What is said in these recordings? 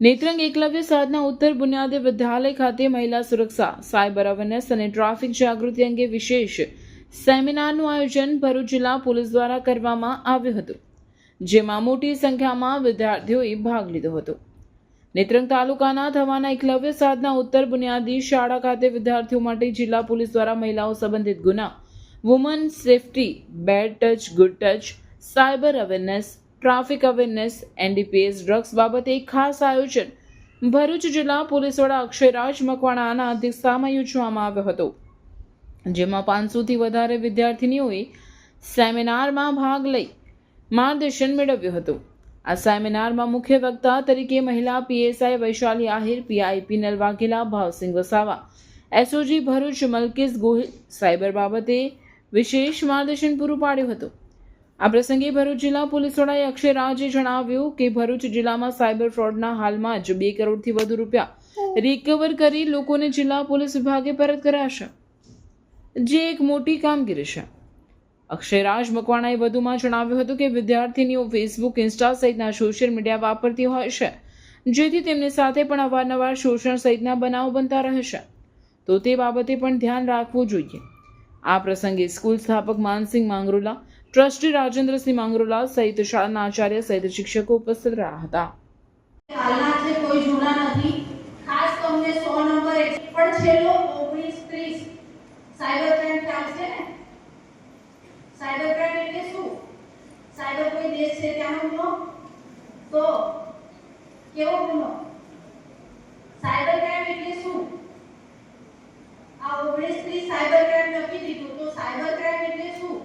નેત્રંગ એકલવ્ય સાધના ઉત્તર બુનિયાદી વિદ્યાલય ખાતે મહિલા સુરક્ષા, સાયબર અવેરનેસ અને ટ્રાફિક જાગૃતિ અંગે વિશેષ સેમિનારનું આયોજન ભરૂચ જિલ્લા પોલીસ દ્વારા કરવામાં આવ્યું હતું, જેમાં મોટી સંખ્યામાં વિદ્યાર્થીઓએ ભાગ લીધો હતો. નેત્રંગ તાલુકાના થવાના એકલવ્ય સાધના ઉત્તર બુનિયાદી શાળા ખાતે વિદ્યાર્થીઓ માટે જિલ્લા પોલીસ દ્વારા મહિલાઓ સંબંધિત ગુના, woman safety, bad touch, good touch, cyber awareness traffic awareness NDPS drugs બાબતે એક ખાસ આયોજન. ભરૂચ જિલ્લા પોલીસ વડા અક્ષયરાજ મકવાણાના અધ્યક્ષતામાં યોજવામાં આવ્યો હતો. જેમાં પાંચસોથી વધારે વિદ્યાર્થીનીઓએ સેમિનારમાં ભાગ લઈ માર્ગદર્શન મેળવ્યું હતું. આ સેમિનારમાં મુખ્ય વક્તા તરીકે મહિલા PSI Vaishali Ahir PI Pinal Bhavsinh Vasava SOG Bharuch Malkis Gohil cyber બાબતે વિશેષ માર્ગદર્શન પૂરું પાડ્યું હતું. આ પ્રસંગે ભરૂચ જિલ્લા પોલીસ વડાએ અક્ષય જણાવ્યું કે ભરૂચ જિલ્લામાં સાયબર ફ્રોડના હાલમાં જ બે કરોડથી વધુ રૂપિયા રિકવર કરી લોકોને જિલ્લા પોલીસ વિભાગે પરત કરાશે જે એક મોટી કામગીરી છે. અક્ષયરાજ મકવાણાએ વધુમાં જણાવ્યું હતું કે વિદ્યાર્થીનીઓ ફેસબુક ઇન્સ્ટા સહિતના સોશિયલ મીડિયા વાપરતી હોય છે, જેથી તેમની સાથે પણ અવારનવાર શોષણ સહિતના બનાવો બનતા રહે છે. તો તે બાબતે પણ ધ્યાન રાખવું જોઈએ. આ પ્રસંગે સ્કૂલ સ્થાપક માનસિંહ માંગરોલા ટ્રસ્ટી રાજેન્દ્રસિંહ માંગરોલા સહિત શાળાના આચાર્ય સહિત શિક્ષકો ઉપસ્થિત રહ્યા હતા હાલના છે કોઈ જૂના નથી ખાસ તમને સો નંબર એક પણ છેલ્લો ઓગણીસ ત્રીસ સાયબર ક્રાઇમ ખ્યાલ છે ને સાયબર ક્રાઇમ એટલે શું સાયબર કોઈ દેશ છે ત્યાંનો ગુનો તો કેવો ગુનો સાયબર ક્રાઇમ એટલે શું આ ઓગણીસ ત્રીસ સાયબર ક્રાઇમ લખી દીધું તો સાયબર ક્રાઇમ એટલે શું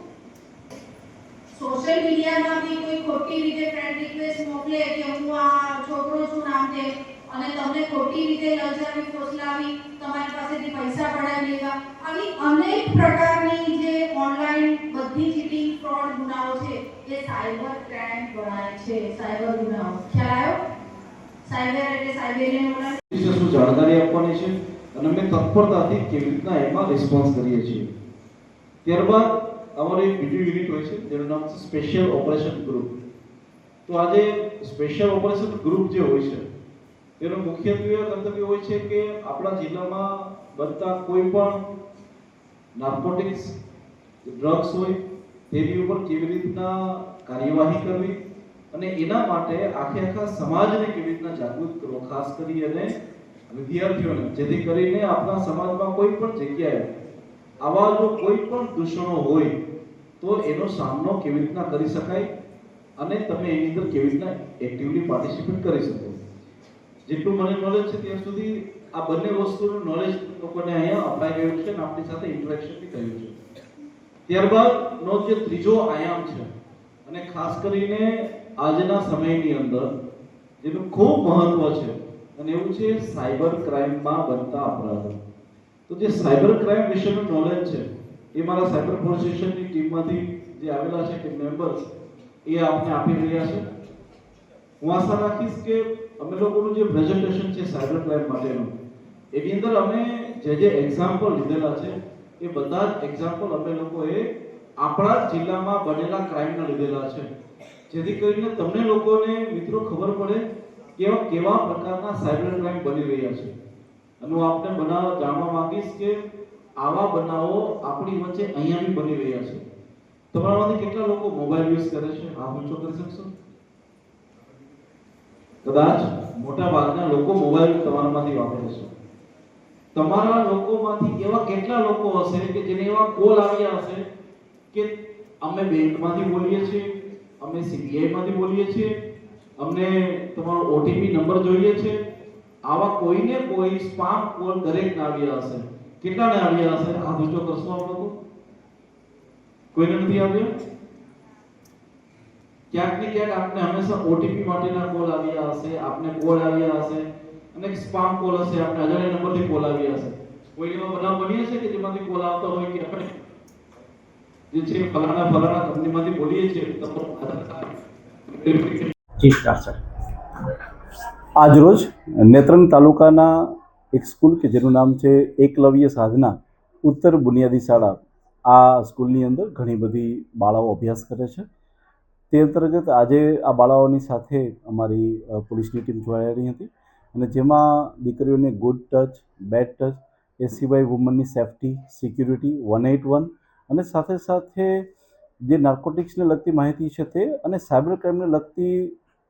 સોશિયલ મીડિયામાં બી કોઈ ખોટી રીતે ફ્રેન્ડ રિક્વેસ્ટ મોકલે કે હું આ છોકરો છું નામ તે અને તમને ખોટી રીતે લજાવી, ફોસલાવી, તમારી પાસેથી પૈસા પડાવી લેવા. આવી અનેક પ્રકારની જે ઓનલાઈન બધી ચીટિંગ ફ્રોડ ગુનાઓ છે એ સાયબર ક્રાઇમ ગણાય છે સાયબર ગુનાઓ. ખ્યાલ આવ્યો? સાયબર એટલે સાયબેરિયન ઓનલાઈન વિશે શું જાણકારી આપવાની છે? અને અમે તત્પરતાથી કેવી રીતના એમાં રિસ્પોન્સ કરીએ છીએ? ત્યારબાદ અમારું એક બીજું યુનિટ હોય છે, જેનું નામ છે સ્પેશિયલ ઓપરેશન ગ્રુપ તો આજે સ્પેશિયલ ઓપરેશન ગ્રુપ જે હોય છે તેનું મુખ્યત્વે કર્તવ્ય હોય છે કે આપણા જિલ્લામાં બનતા કોઈ પણ નાર્કોટિક્સ ડ્રગ્સ હોય, તેની ઉપર કેવી રીતના કાર્યવાહી કરવી અને એના માટે આખે આખા સમાજને કેવી રીતના જાગૃત કરવો, ખાસ કરી અને વિદ્યાર્થીઓને, જેથી કરીને આપણા સમાજમાં કોઈ પણ જગ્યાએ આવા જો કોઈ પણ દૂષણો હોય, તો એનો સામનો કેવી રીતના કરી શકાય અને તમે એની અંદર કેવી રીતના એક્ટિવલી પાર્ટિસિપેટ કરી શકો. જેટલું મને નોલેજ છે ત્યાં સુધી આ બંને વસ્તુનું નોલેજ લોકોને અહીંયા અપાઈ ગયું છે અને આપણી સાથે ઇન્ટરેક્શન બી થયું છે. ત્યારબાદનો જે ત્રીજો આયામ છે, અને ખાસ કરીને આજના સમયની અંદર, જેનું ખૂબ મહત્વ છે, અને એવું છે સાયબર ક્રાઇમમાં બનતા અપરાધો. તો જે સાયબર ક્રાઇમ વિશેનું નોલેજ છે, એ મારા સાયબર સ્ટેશનની ટીમમાંથી જે આવેલા છે કે મેમ્બર્સ, એ આપને આપી રહ્યા છે. હું આશા રાખીશ કે અમે લોકોનું જે પ્રેઝન્ટેશન છે સાયબર ક્રાઇમ માટેનું, એની અંદર અમે જે જે એક્ઝામ્પલ લીધેલા છે, એ બધા જ એક્ઝામ્પલ અમે લોકોએ આપણા જિલ્લામાં બનેલા ક્રાઇમના લીધેલા છે. જેથી કરીને તમને લોકોને મિત્રો ખબર પડે કે કેવા પ્રકારના સાયબર ક્રાઇમ બની રહ્યા છે. અને હું આપને બનાવ જાણવા માંગીશ કે આવા બનાવો આપણી વચ્ચે અહીંયા બી બની રહ્યા છે. તમારામાંથી કેટલા લોકો મોબાઈલ યુઝ કરે છે? આ ઊંચો કરી શકશો કદાચ મોટા ભાગના લોકો મોબાઈલ તમારામાંથી વાપરે છે. તમારા લોકોમાંથી એવા કેટલા લોકો હશે કે જેને એવા કોલ આવ્યા હશે કે અમે બેંકમાંથી બોલીએ છીએ, અમે સીબીઆઈમાંથી બોલીએ છીએ, અમને તમારો ઓટીપી નંબર જોઈએ છે, આવા કોઈને કોઈ સ્પામ કોલ દરેકને આવ્યા હશે. કેટલાને આવ્યા હશે? આ ઊંચો કરશો આપ લોકો. કોઈને નથી આવ્યા? ક્યાંક ને ક્યાંક આપને હંમેશા ઓટીપી માટેના કોલ આવ્યા હશે, આપને કોલ આવ્યા હશે, અને સ્પામ કોલ હશે, આપને અજાણ્યા નંબરથી કોલ આવ્યા હશે. કોઈ એવા બનાવ બન્યા છે કે જેમાંથી કોલ આવતો હોય કે આપણે જે છે ફલાણા ફલાણા કંપનીમાંથી બોલીએ છીએ તમારું આજરોજ નેત્રંગ તાલુકાના એક સ્કૂલ કે જેનું નામ છે એકલવ્ય સાધના ઉત્તર બુનિયાદી શાળા. આ સ્કૂલની અંદર ઘણી બધી બાળાઓ અભ્યાસ કરે છે. તે અંતર્ગત આજે આ બાળાઓની સાથે અમારી પોલીસની ટીમ જોડાયેલી હતી અને જેમાં દીકરીઓને ગુડ ટચ, બેડ ટચ, એ સિવાય વુમનની safety, security, one eight one અને સાથે સાથે જે નાર્કોટિક્સને લગતી માહિતી છે તે અને સાયબર ક્રાઇમને લગતી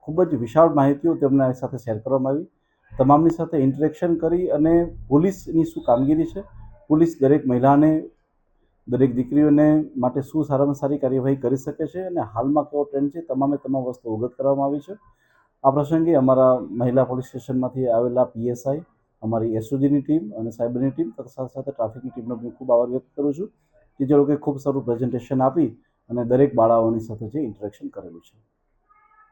ખૂબ જ વિશાળ માહિતીઓ તેમના સાથે શેર કરવામાં આવી. તમામની સાથે ઇન્ટરેક્શન કરી અને પોલીસની શું કામગીરી છે, પોલીસ દરેક મહિલાને દરેક દીકરીઓને માટે શું સારામાં સારી કાર્યવાહી કરી શકે છે અને હાલમાં કેવો ટ્રેન્ડ છે, તમામે તમામ વસ્તુ અવગત કરવામાં આવી છે. આ પ્રસંગે અમારા મહિલા પોલીસ સ્ટેશનમાંથી આવેલા પીએસઆઈ, અમારી એસઓજીની ટીમ અને સાયબરની ટીમ તથા સાથે સાથે ટ્રાફિકની ટીમનો હું ખૂબ આભાર વ્યક્ત કરું છું કે જે લોકોએ ખૂબ સારું પ્રેઝન્ટેશન આપી અને દરેક બાળાઓની સાથે જે ઇન્ટરેક્શન કરેલું છે.